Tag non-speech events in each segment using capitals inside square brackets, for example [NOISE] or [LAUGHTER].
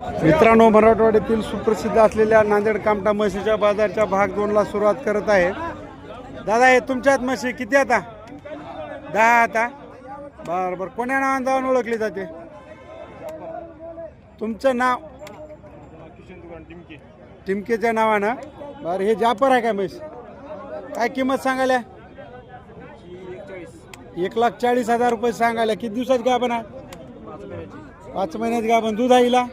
मित्रांनो मराठवाड्यातील सुप्रसिद्ध असलेल्या नांदेड कामटा म्हशीच्या बाजारच्या भाग दोनला सुरुवात करत आहे. दादा हे तुमच्यात म्हशी किती आता? दहा आता? बरं बरं. कोण्या नावाने जाऊन ओळखली जाते? तुमचं नाव? टिमकेच्या नावानं. बरं हे जापर आहे का म्हैस? काय किंमत सांगायला? एक लाख चाळीस हजार रुपये सांगायला. किती दिवसात गाभण आहे? पाच महिन्यात गाभण. दूध आईला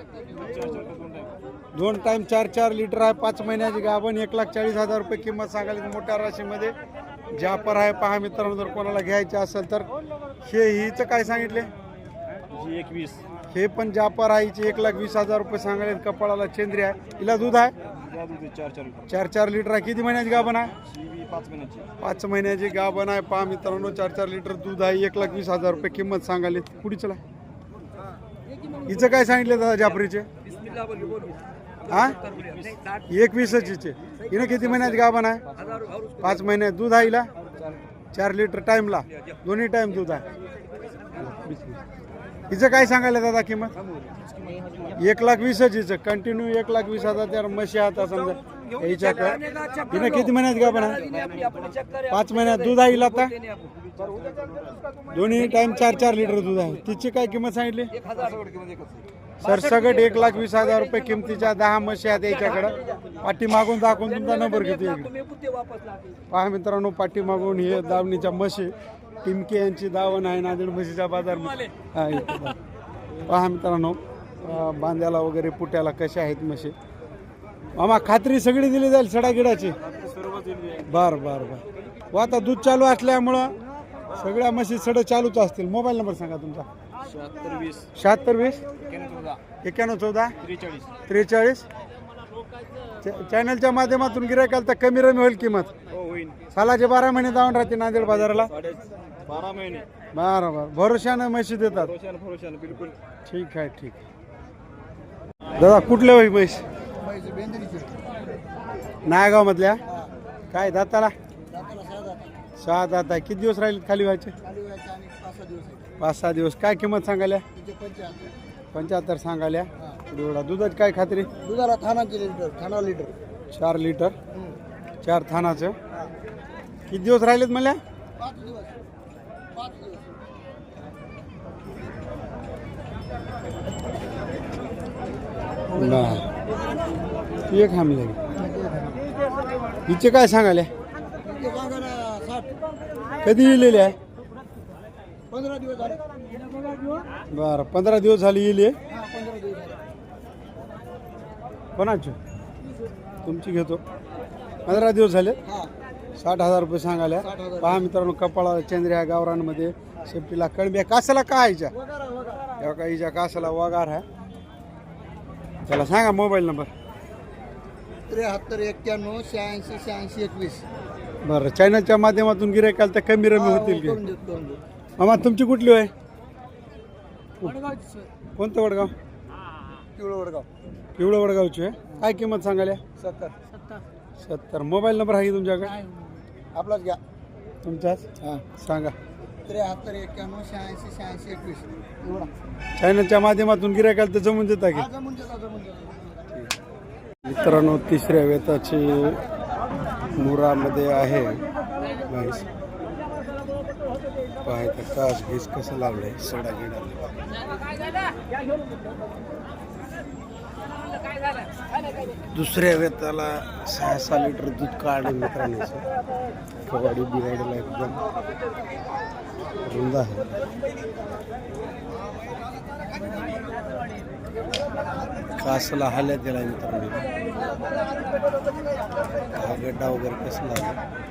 दोन टाइम चार चार लिटर आहे. पाच महिन्याची गाभण एक लाख चाळीस हजार रुपये किंमत सांगायला मोठ्या राशीमध्ये. जापर आहे. पहा मित्रांनो जर कोणाला घ्यायचे असेल तर. हे हिचं काय सांगितले? एकवीस. हे पण जापर आहे. हिची एक लाख वीस हजार रुपये सांगायला कपाळाला चेंद्री आहे. हिला दूध आहे? चार चार लिटर चार चार लिटर आहे. किती महिन्याची गाभण आहे? पाच महिन्याची. पाच महिन्याची गाभण आहे. पहा मित्रांनो चार चार लिटर दूध आहे. एक लाख वीस हजार रुपये किंमत सांगायली पुढे चला हिचं काय सांगितलं दादा जाफरीचे? हा? एकवीसच हिनं किती महिन्यात गाभण आहे? पाच महिन्यात दूध आहे हिला? चार लिटर टाईमला. दोन्ही टाईम दूध आहे. हिचं काय सांगायला दादा किंमत? एक लाख वीसच हिचं कंटिन्यू एक लाख वीस हजार त्या म्हशी आता समजा. हिच्या हिनं किती महिन्यात गाभण आहे? पाच महिन्यात दूध आहे हिला आता? दोन्ही टाईम चार चार लिटर दूध आहे. तिची काय किंमत सांगितली? सरसगट एक लाख वीस हजार रुपये किमतीच्या दहा म्हशी आहेत याच्याकडं. पाठी मागून दाखवून तुमचा नंबर घेतो पहा मित्रांनो पाठी मागून हे दावणीच्या म्हशी टिमके यांची दावण आहे नांदेड म्हशीच्या बाजार. हा. पहा मित्रांनो बांध्याला वगैरे पुट्याला कशा आहेत म्हशी मामा खात्री सगळी दिली जाईल सडागिडाची. बर बर बर. व आता दूध चालू असल्यामुळं सगळ्या म्हशी सड चालूच असतील. मोबाईल नंबर सांगा तुमचा. शहात्तर वीस शहात्तर वीस चौदा. एक्क्याण्णव चौदा? त्रेचाळीस. चॅनलच्या माध्यमातून गिरायकाल तर कमी रमी होईल किंमत. हो होईल. सालाचे बारा महिने जाऊन राहते नांदेड बाजाराला. बारा महिने. बरं बरं भरोशानं म्हशी देतात. बिलकुल. ठीक आहे ठीक दादा कुठल्या होई म्हैस? नायगाव मधल्या काय दाताला? सहा दात किती दिवस राहील खाली व्हायचे? पाच सहा दिवस. काय किंमत सांगायला पंच्याहत्तर सांगायला एवढा दुधाची काय खात्री? दुधाला थाना लिटर थाना लिटर चार लिटर चार थानाचं. किती दिवस राहिलेत मला नाही. एक हिचे काय साठ. कधी लिहिलेले आहे पंधरा दिवस झाले. बरं पंधरा दिवस झाले येईल हे. हा कोणाची? तुमची घेतो. पंधरा दिवस झाले? हा. साठ हजार रुपये सांगायला. पहा मित्रांनो कपाळा चंद्र्या गावरांमध्ये शेपटीला कळब्या. कासाला काय हिच्या? तेव्हा काय हिच्या कासाला वगार आहे? त्याला सांगा मोबाईल नंबर. त्र्याहत्तर एक्क्याण्णव शहाऐंशी शहाऐंशी एकवीस. बरं चॅनलच्या माध्यमातून गिरायकाल तर कमी रमी हा, होतील की? करून देतो करून देतो. मामा तुमची कुठली आहे कोणतं वडगाव? पिवळं वडगाव. पिवळं वडगावची आहे काय किंमत सांगायला? सत्तर. सत्तर. मोबाईल नंबर आहे की तुमच्याकडे आपलाच घ्या. तुमचाच? हा. सांगा. त्र्याहत्तर एक्क्याण्णव शहाऐंशी शहाऐंशी एकवीस. एवढा चॅनलच्या माध्यमातून गिरायकाल तर जमून देता की? जमून देतो जमून देतो. मित्रांनो तिसऱ्या वेताची मुरामध्ये आहे. म्हैस पाहायचं कास घीस कसं लावलंय सडा गिडा. दुसऱ्या वेताला सहा सहा लिटर दूध काढ मित्रांनो कवाडी बिराडीला एकदम. रुंद आहे. कासला हल्या दिला मित्रांनो. हा गड्डा वगैरे कसला आहे?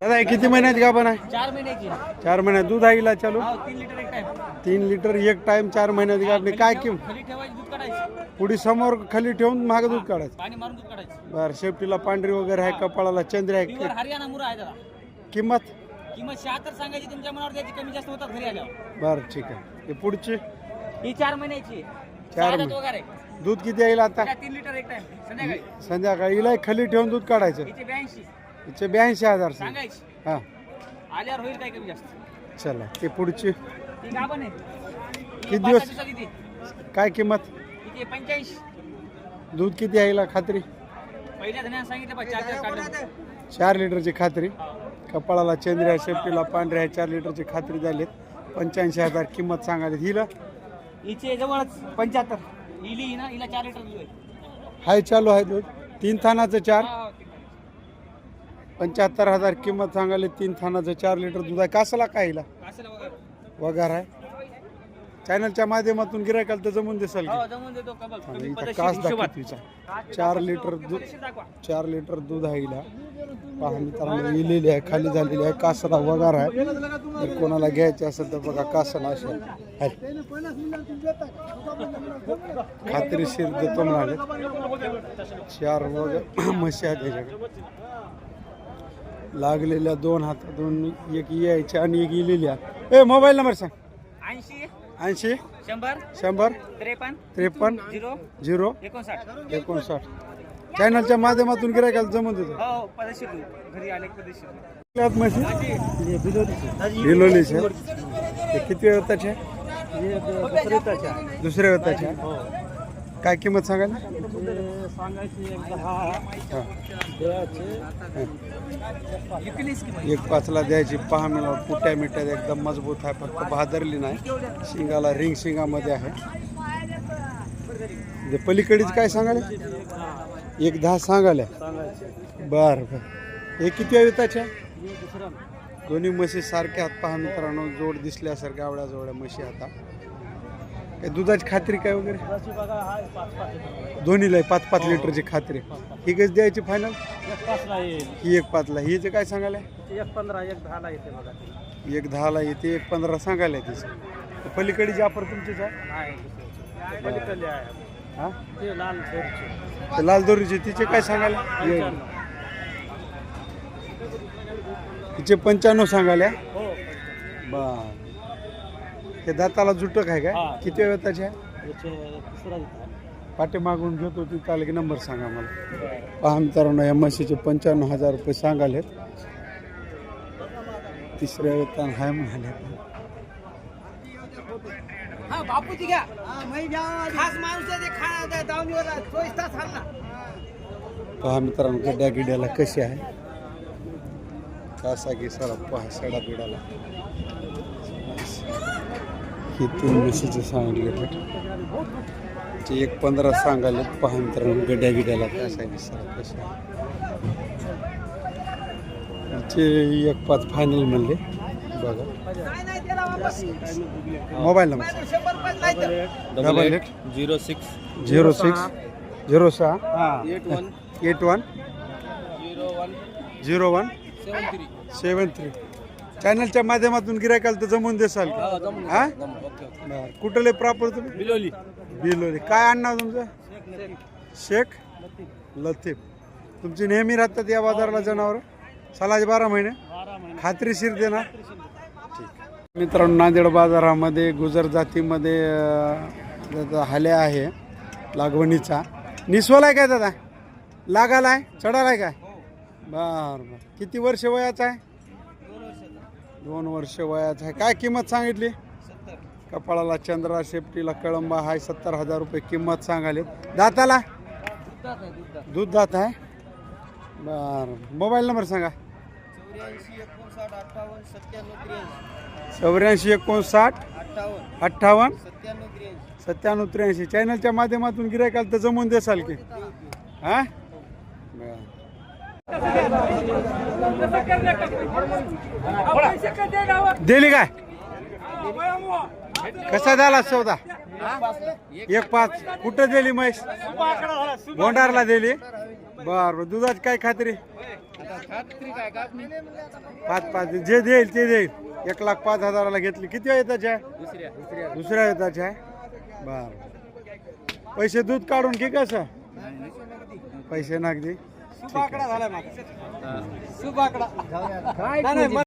दादा किती महिन्यात गाभण आहे? चार महिन्याची चार महिन्यात दूध आहे हिला चालू? तीन लिटर एक टाइम तीन लिटर एक टाइम चार महिन्यात गाभणी काय किम खाली ठेवायची दूध काढायचं. पुढे समोर खाली ठेवून माग दूध काढायचं. पाणी मारून दूध काढायचं. बरं शेपटीला पांढरी वगैरे आहे कपाळाला चंद्र आहे प्युअर हरियाणा मुरा आहे दादा किंमत? किंमत शहात्तर सांगायची तुमच्या मनावर द्यायची कमी जास्त होतात घरी आल्यावर. बरं ठीक आहे. हे पुढची? ही चार महिन्याची. चार चार महिने. वगैरे. दूध किती येईल आता? तिला तीन लिटर एक टाइम संध्याकाळी. संध्याकाळी. हिला खाली ठेवून दूध काढायचं. हिचे ब्याऐंशी. हिचे ब्याऐंशी हजार सांगायची. हां. आल्यावर होईल काय कमी जास्त? चला ते पुढची. ती गाभण आहे. किती दिवस? किती काय किंमत? पंच्याऐंशी. दूध किती हिला खात्री? पहिल्या धन्यानं सांगितलं बा चार चार काढलं चार लिटरची खात्री. कपाळाला चंद्र्या शेपटीला पांढऱ्या चार लिटरची खात्री झालीत. पंच्याऐंशी हजार किंमत सांगाली हिला? हिचे जवळच पंच्याहत्तर. इली ना हिला चार लिटर दूध आहे. हाय चालू आहे दूध. तीन थानाचं चार. हा, पंच्याहत्तर हजार किंमत सांगाली तीन थानाचं चार लिटर दूध आहे. कासला काय हिला वगार आहे. चॅनलच्या माध्यमातून गिरायकाला तर जमून दिसेल की. हो जमून देतो. कबल आणि तुम्ही इथं पद्धतशीर कास हिशोबात. चार लिटर दूध पद्धतशीर दाखवा. चार लिटर दूध आहे हिला पहा मित्रांनो इलेली आहे खाली झालेली आहे. कासरा वगार आहे. जर कोणाला घ्यायचे असेल तर बघा कासला असेल आहे. खात्रीशीर देतो म्हणाले चार वग [CLEARS THROAT] म्हशी आहेत त्याच्याकडे लागलेल्या दोन हातातून एक यायच्या आणि एक इलेल्या ए मोबाईल नंबर सांग. ऐंशी ऐंशी. शंभर. शंभर. त्रेपन्न. त्रेपन्न. झिरो. झिरो. एकोणसाठ. एकोणसाठ. चॅनलच्या माध्यमातून गिरायकाला जमून देतो. हो दूध घरी आले की पद्धतशीर कुठल्यात म्हशी? बिलोलीचे. ते किती वेळाचे दुसऱ्या वेळाचे काय किंमत सांगाल एक पाचला द्यायची पहा मिळा पुट्या मिठ्यात एकदम मजबूत आहे फक्त बहादरली नाही. शिंगाला रिंग शिंगामध्ये आहे. ते पलीकडीच काय सांगाले एक दहा सांगाले बर बर. हे किती वेताच्या दोन्ही म्हशी सारख्या हात पहा मित्रांनो. जोड दिसल्यासारख्या आवड्या जोड्या म्हशी आता. हे दुधाची खात्री काय वगैरे? दोन्हीला आहे, पाच पाच लिटरची खात्री. ही कशी द्यायची फायनल ही एक पाचला. ही जे काय सांगायला एक पंधरा एक दहाला येते बघा एक दहाला येते एक पंधरा सांगायला तिचं. पलीकडे जी ऑफर तुमचीच आहे? पलीकडले आहे हा? ते लाल शेरचे लाल दोरीची तिचे काय सांगायला ये. तिचे पंच्याण्णव सांगायला हो. बर. ते दाताला जुटक आहे काय हा. किती वेताचे आहे याचे तिसरा पाठीमागून घेतो तिथं आलं की नंबर सांगा मला. पहा मित्रांनो या म्हशीचे पंच्याण्णव हजार रुपये सांगालेत. तिसऱ्या वेतन हाय म्हणाले. हा बापूची घ्या. खास माणूस आहे ते खा दावणीवर चोवीस तास हल्ला पहा मित्रांनो गड्ड्या गिड्याला कशी आहे? कासा गिसाला पहा सडा बिडाला ही तीन म्हशीचे सांगितले ते एक पंधरा सांगाले पहा मित्रांनो गड्ड्या गिड्याला कासा गिसाला कशी आहे ते एक पाच फायनल म्हणले. बघा. Mobile number. Double eight zero six zero six zero सहा eight one eight one zero one zero one seven three seven three चॅनलच्या माध्यमातून गिरायकाल तर जमून देसाल का? हा बरं. कुठले प्रॉपर तुम्ही? बिलोली. बिलोली. काय आणणार तुमचं? शेख. लतीफ. तुमची नेहमी राहतात या बाजाराला जनावर? सालाचे बारा महिने. खात्रीशीर देणार ठीक. मित्रांनो नांदेड बाजारामध्ये गुजर जातीमध्ये अं, हाल्या आहे लागवणीचा. निस्वल आहे काय दादा? लागाला आहे चढाला आहे काय? बर बर. किती वर्ष वयाचा आहे? दोन वर्ष वयाचं आहे. काय किंमत सांगितली? कपाळाला चंद्रा शेपटीला कळंबा हाय सत्तर हजार रुपये किंमत सांगाली दाताला? दूध दात आहे. बर. मोबाईल नंबर सांगा. चौऱ्याऐंशी एकोणसाठ अठ्ठावन्न सत्त्याण्णव त्र्याऐंशी. चॅनलच्या माध्यमातून गिरायकाल तर जमून देसाल की. हा? बरं. दिली काय? कसा झाला सौदा? एक पाच. कुठं दिली म्हैस भोंडारला दिली. बर बर दुधाची काय खात्री? पाच पाच. जे देईल ते देईल. एक लाख पाच हजाराला घेतली. किती येताची आहे दुसऱ्या येताची आहे बर. पैसे दूध काढून की कसं पैसे नागदी. ठीक आहे. सुबाकडा.